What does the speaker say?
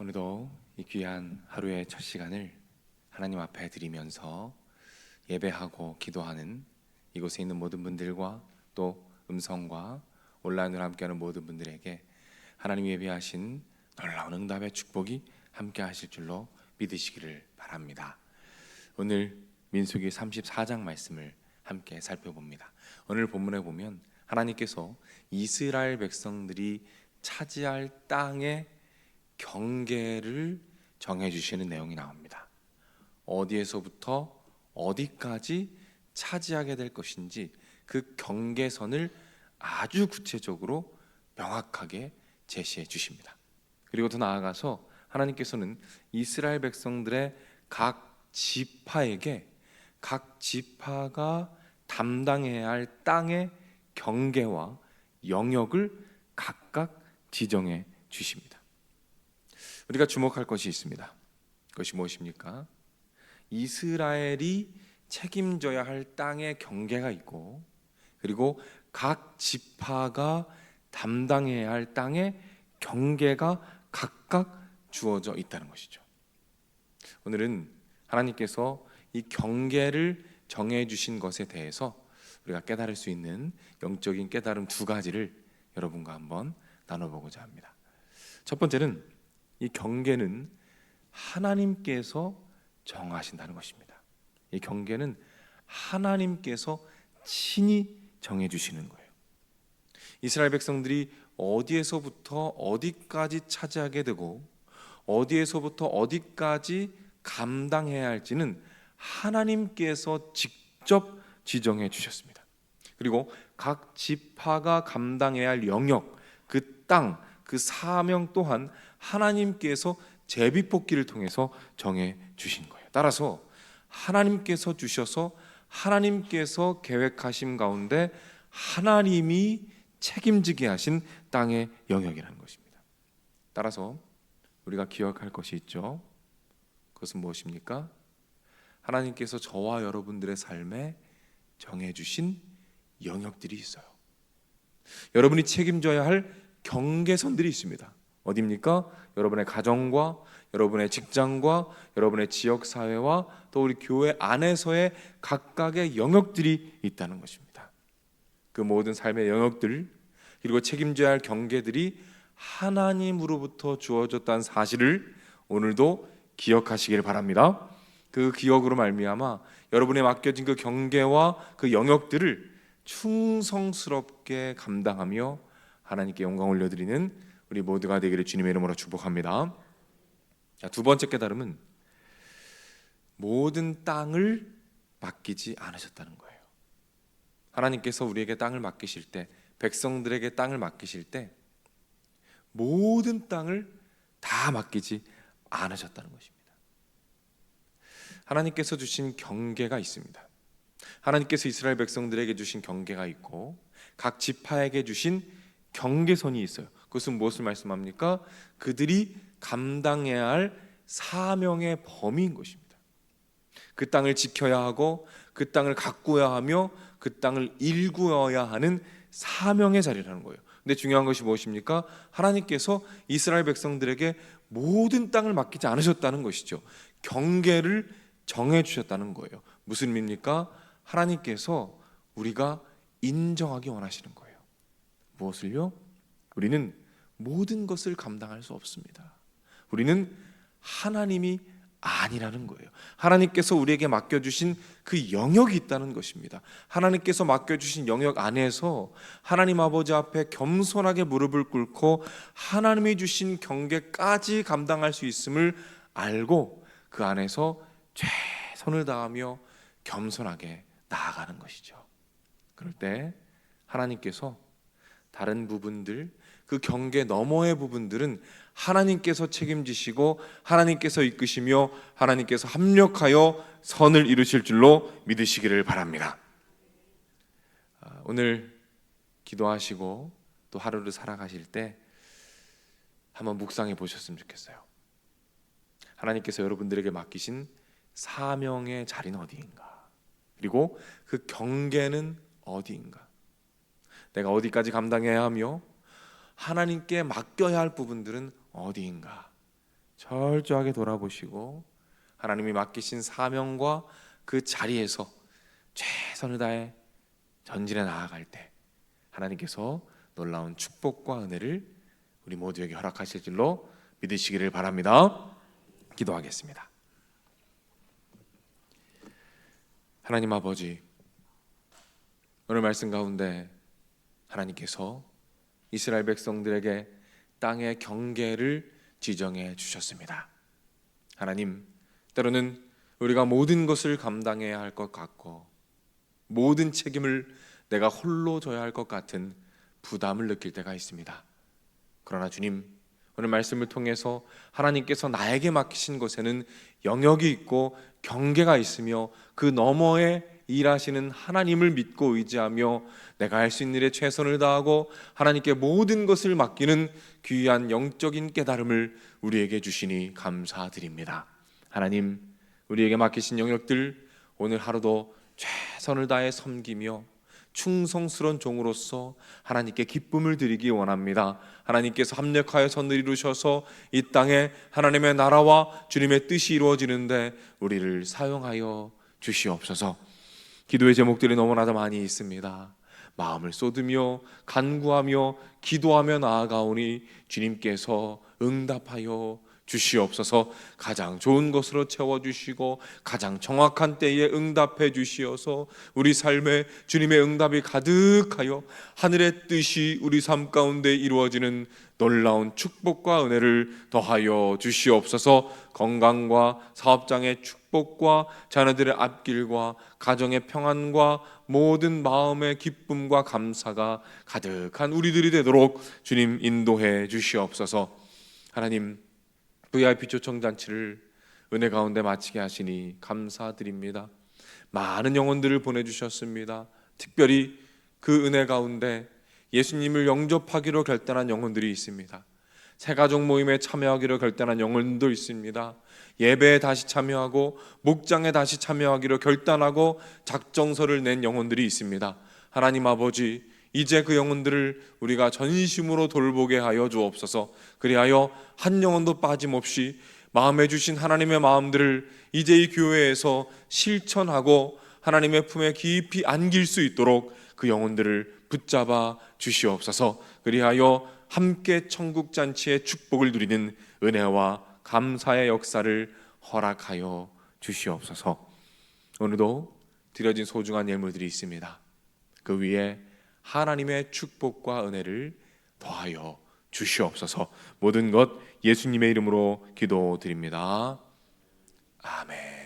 오늘도 이 귀한 하루의 첫 시간을 하나님 앞에 드리면서 예배하고 기도하는 이곳에 있는 모든 분들과 또 음성과 온라인으로 함께하는 모든 분들에게 하나님 예배하신 놀라운 응답의 축복이 함께 하실 줄로 믿으시기를 바랍니다. 오늘 민수기 34장 말씀을 함께 살펴봅니다. 오늘 본문에 보면 하나님께서 이스라엘 백성들이 차지할 땅의 경계를 정해 주시는 내용이 나옵니다. 어디에서부터 어디까지 차지하게 될 것인지 그 경계선을 아주 구체적으로 명확하게 제시해 주십니다. 그리고 더 나아가서 하나님께서는 이스라엘 백성들의 각 지파에게 각 지파가 담당해야 할 땅의 경계와 영역을 각각 지정해 주십니다. 우리가 주목할 것이 있습니다. 그것이 무엇입니까? 이스라엘이 책임져야 할 땅의 경계가 있고 그리고 각 지파가 담당해야 할 땅의 경계가 각각 주어져 있다는 것이죠. 오늘은 하나님께서 이 경계를 정해 주신 것에 대해서 우리가 깨달을 수 있는 영적인 깨달음 두 가지를 여러분과 한번 나눠보고자 합니다. 첫 번째는 이 경계는 하나님께서 정하신다는 것입니다. 이 경계는 하나님께서 친히 정해 주시는 거예요. 이스라엘 백성들이 어디에서부터 어디까지 차지하게 되고 어디에서부터 어디까지 감당해야 할지는 하나님께서 직접 지정해 주셨습니다. 그리고 각 지파가 감당해야 할 영역, 그 땅, 그 사명 또한 하나님께서 제비뽑기를 통해서 정해 주신 거예요. 따라서 하나님께서 주셔서 하나님께서 계획하심 가운데 하나님이 책임지게 하신 땅의 영역이라는 것입니다. 따라서 우리가 기억할 것이 있죠. 그것은 무엇입니까? 하나님께서 저와 여러분들의 삶에 정해 주신 영역들이 있어요. 여러분이 책임져야 할 경계선들이 있습니다. 어디입니까? 여러분의 가정과 여러분의 직장과 여러분의 지역 사회와 또 우리 교회 안에서의 각각의 영역들이 있다는 것입니다. 그 모든 삶의 영역들 그리고 책임져야 할 경계들이 하나님으로부터 주어졌다는 사실을 오늘도 기억하시길 바랍니다. 그 기억으로 말미암아 여러분의 맡겨진 그 경계와 그 영역들을 충성스럽게 감당하며 하나님께 영광 올려드리는 우리 모두가 되기를 주님의 이름으로 축복합니다. 자, 두 번째 깨달음은 모든 땅을 맡기지 않으셨다는 거예요. 하나님께서 우리에게 땅을 맡기실 때, 백성들에게 땅을 맡기실 때 모든 땅을 다 맡기지 않으셨다는 것입니다. 하나님께서 주신 경계가 있습니다. 하나님께서 이스라엘 백성들에게 주신 경계가 있고 각 지파에게 주신 경계선이 있어요. 그것은 무엇을 말씀합니까? 그들이 감당해야 할 사명의 범위인 것입니다. 그 땅을 지켜야 하고 그 땅을 가꾸어야 하며 그 땅을 일구어야 하는 사명의 자리라는 거예요. 근데 중요한 것이 무엇입니까? 하나님께서 이스라엘 백성들에게 모든 땅을 맡기지 않으셨다는 것이죠. 경계를 정해 주셨다는 거예요. 무슨 의미입니까? 하나님께서 우리가 인정하기 원하시는 거예요. 무엇을요? 우리는 모든 것을 감당할 수 없습니다. 우리는 하나님이 아니라는 거예요. 하나님께서 우리에게 맡겨주신 그 영역이 있다는 것입니다. 하나님께서 맡겨주신 영역 안에서 하나님 아버지 앞에 겸손하게 무릎을 꿇고 하나님이 주신 경계까지 감당할 수 있음을 알고 그 안에서 최선을 다하며 겸손하게 나아가는 것이죠. 그럴 때 하나님께서 다른 부분들 그 경계 너머의 부분들은 하나님께서 책임지시고 하나님께서 이끄시며 하나님께서 합력하여 선을 이루실 줄로 믿으시기를 바랍니다. 아, 오늘 기도하시고 또 하루를 살아가실 때 한번 묵상해 보셨으면 좋겠어요. 하나님께서 여러분들에게 맡기신 사명의 자리는 어디인가? 그리고 그 경계는 어디인가? 내가 어디까지 감당해야 하며 하나님께 맡겨야 할 부분들은 어디인가? 철저하게 돌아보시고 하나님이 맡기신 사명과 그 자리에서 최선을 다해 전진해 나아갈 때 하나님께서 놀라운 축복과 은혜를 우리 모두에게 허락하실 줄로 믿으시기를 바랍니다. 기도하겠습니다. 하나님 아버지 오늘 말씀 가운데 하나님께서 이스라엘 백성들에게 땅의 경계를 지정해 주셨습니다. 하나님, 때로는 우리가 모든 것을 감당해야 할 것 같고 모든 책임을 내가 홀로 져야 할 것 같은 부담을 느낄 때가 있습니다. 그러나 주님, 오늘 말씀을 통해서 하나님께서 나에게 맡기신 것에는 영역이 있고 경계가 있으며 그 너머에 일하시는 하나님을 믿고 의지하며 내가 할 수 있는 일에 최선을 다하고 하나님께 모든 것을 맡기는 귀한 영적인 깨달음을 우리에게 주시니 감사드립니다. 하나님, 우리에게 맡기신 영역들 오늘 하루도 최선을 다해 섬기며 충성스러운 종으로서 하나님께 기쁨을 드리기 원합니다. 하나님께서 합력하여 선을 이루셔서 이 땅에 하나님의 나라와 주님의 뜻이 이루어지는데 우리를 사용하여 주시옵소서. 기도의 제목들이 너무나도 많이 있습니다. 마음을 쏟으며 간구하며 기도하며 나아가오니 주님께서 응답하여 주시옵소서. 가장 좋은 것으로 채워주시고 가장 정확한 때에 응답해 주시어서 우리 삶에 주님의 응답이 가득하여 하늘의 뜻이 우리 삶 가운데 이루어지는 놀라운 축복과 은혜를 더하여 주시옵소서. 건강과 사업장의 축복과 자녀들의 앞길과 가정의 평안과 모든 마음의 기쁨과 감사가 가득한 우리들이 되도록 주님 인도해 주시옵소서. 하나님 VIP 초청 잔치를 은혜 가운데 마치게 하시니 감사드립니다. 많은 영혼들을 보내주셨습니다. 특별히 그 은혜 가운데 예수님을 영접하기로 결단한 영혼들이 있습니다. 새가족 모임에 참여하기로 결단한 영혼도 있습니다. 예배에 다시 참여하고 목장에 다시 참여하기로 결단하고 작정서를 낸 영혼들이 있습니다. 하나님 아버지 이제 그 영혼들을 우리가 전심으로 돌보게 하여 주옵소서. 그리하여 한 영혼도 빠짐없이 마음에 주신 하나님의 마음들을 이제 이 교회에서 실천하고 하나님의 품에 깊이 안길 수 있도록 그 영혼들을 붙잡아 주시옵소서. 그리하여 함께 천국 잔치의 축복을 누리는 은혜와 감사의 역사를 허락하여 주시옵소서. 오늘도 드려진 소중한 예물들이 있습니다. 그 위에 하나님의 축복과 은혜를 더하여 주시옵소서. 모든 것 예수님의 이름으로 기도드립니다. 아멘.